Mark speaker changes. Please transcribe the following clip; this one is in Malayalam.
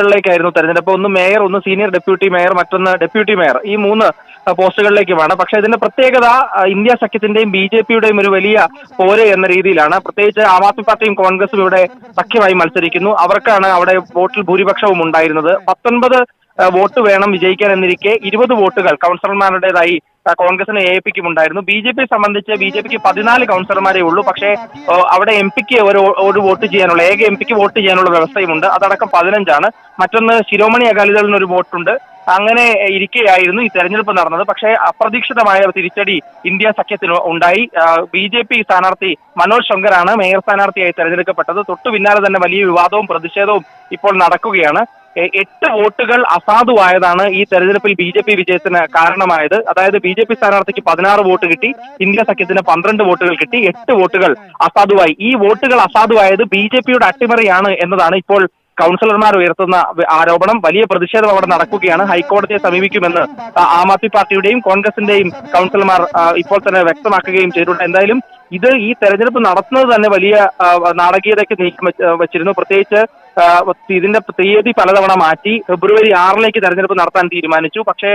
Speaker 1: ിലേക്കായിരുന്നു തെരഞ്ഞെടുപ്പ്. ഒന്ന് മേയർ ഒന്ന് സീനിയർ ഡെപ്യൂട്ടി മേയർ മറ്റൊന്ന് ഡെപ്യൂട്ടി മേയർ. ഈ മൂന്ന് പോസ്റ്റുകളിലേക്കുമാണ്. പക്ഷേ ഇതിന്റെ പ്രത്യേകത ഇന്ത്യ സഖ്യത്തിന്റെയും ബി ജെ പിയുടെയും ഒരു വലിയ പോര് എന്ന രീതിയിലാണ്. പ്രത്യേകിച്ച് ആം ആദ്മി പാർട്ടിയും കോൺഗ്രസും ഇവിടെ സഖ്യമായി മത്സരിക്കുന്നു. അവർക്കാണ് അവിടെ വോട്ടിൽ ഭൂരിപക്ഷവും ഉണ്ടായിരുന്നത്. പത്തൊൻപത് വോട്ട് വേണം വിജയിക്കാൻ എന്നിരിക്കെ ഇരുപത് വോട്ടുകൾ കൗൺസിലർമാരുടേതായി കോൺഗ്രസിന് എ പിക്കും ഉണ്ടായിരുന്നു ബി ജെ പി സംബന്ധിച്ച് ബി ജെ പിക്ക് പതിനാല് കൗൺസിലർമാരേ ഉള്ളൂ. പക്ഷേ അവിടെ എം പിക്ക് ഒരു ഒരു വോട്ട് ചെയ്യാനുള്ള ഏക എം പിക്ക് വോട്ട് ചെയ്യാനുള്ള വ്യവസ്ഥയുമുണ്ട്. അതടക്കം പതിനഞ്ചാണ്. മറ്റൊന്ന് ശിരോമണി അകാലിദളിന് ഒരു വോട്ടുണ്ട്. അങ്ങനെ ഇരിക്കെയായിരുന്നു ഈ തെരഞ്ഞെടുപ്പ് നടന്നത്. പക്ഷേ അപ്രതീക്ഷിതമായ തിരിച്ചടി ഇന്ത്യ സഖ്യത്തിന് ഉണ്ടായി. ബി ജെ പി സ്ഥാനാർത്ഥി മനോജ് ശങ്കറാണ് മേയർ സ്ഥാനാർത്ഥിയായി തെരഞ്ഞെടുക്കപ്പെട്ടത്. തൊട്ടു പിന്നാലെ തന്നെ വലിയ വിവാദവും പ്രതിഷേധവും ഇപ്പോൾ നടക്കുകയാണ്. എട്ട് വോട്ടുകൾ അസാധുവായതാണ് ഈ തെരഞ്ഞെടുപ്പിൽ ബി ജെ പി വിജയത്തിന് കാരണമായത്. അതായത് ബി ജെ പി സ്ഥാനാർത്ഥിക്ക് പതിനാറ് വോട്ട് കിട്ടി ഇന്ത്യ സഖ്യത്തിന് പന്ത്രണ്ട് വോട്ടുകൾ കിട്ടി എട്ട് വോട്ടുകൾ അസാധുവായി. ഈ വോട്ടുകൾ അസാധുവായത് ബി ജെ പിയുടെ അട്ടിമറിയാണ് എന്നതാണ് ഇപ്പോൾ കൗൺസിലർമാർ ഉയർത്തുന്ന ആരോപണം. വലിയ പ്രതിഷേധം അവിടെ നടക്കുകയാണ്. ഹൈക്കോടതിയെ സമീപിക്കുമെന്ന് ആ, ആദ്മി പാർട്ടിയുടെയും കോൺഗ്രസിന്റെയും കൗൺസിലർമാർ ഇപ്പോൾ തന്നെ വ്യക്തമാക്കുകയും ചെയ്തിട്ടുണ്ട്. എന്തായാലും ഇത് ഈ തെരഞ്ഞെടുപ്പ് നടത്തുന്നത് തന്നെ വലിയ നാടകീയതയ്ക്ക് നീക്കം വെച്ചിരുന്നു. പ്രത്യേകിച്ച് ഇതിന്റെ തീയതി പലതവണ മാറ്റി ഫെബ്രുവരി ആറിലേക്ക് തെരഞ്ഞെടുപ്പ് നടത്താൻ തീരുമാനിച്ചു. പക്ഷേ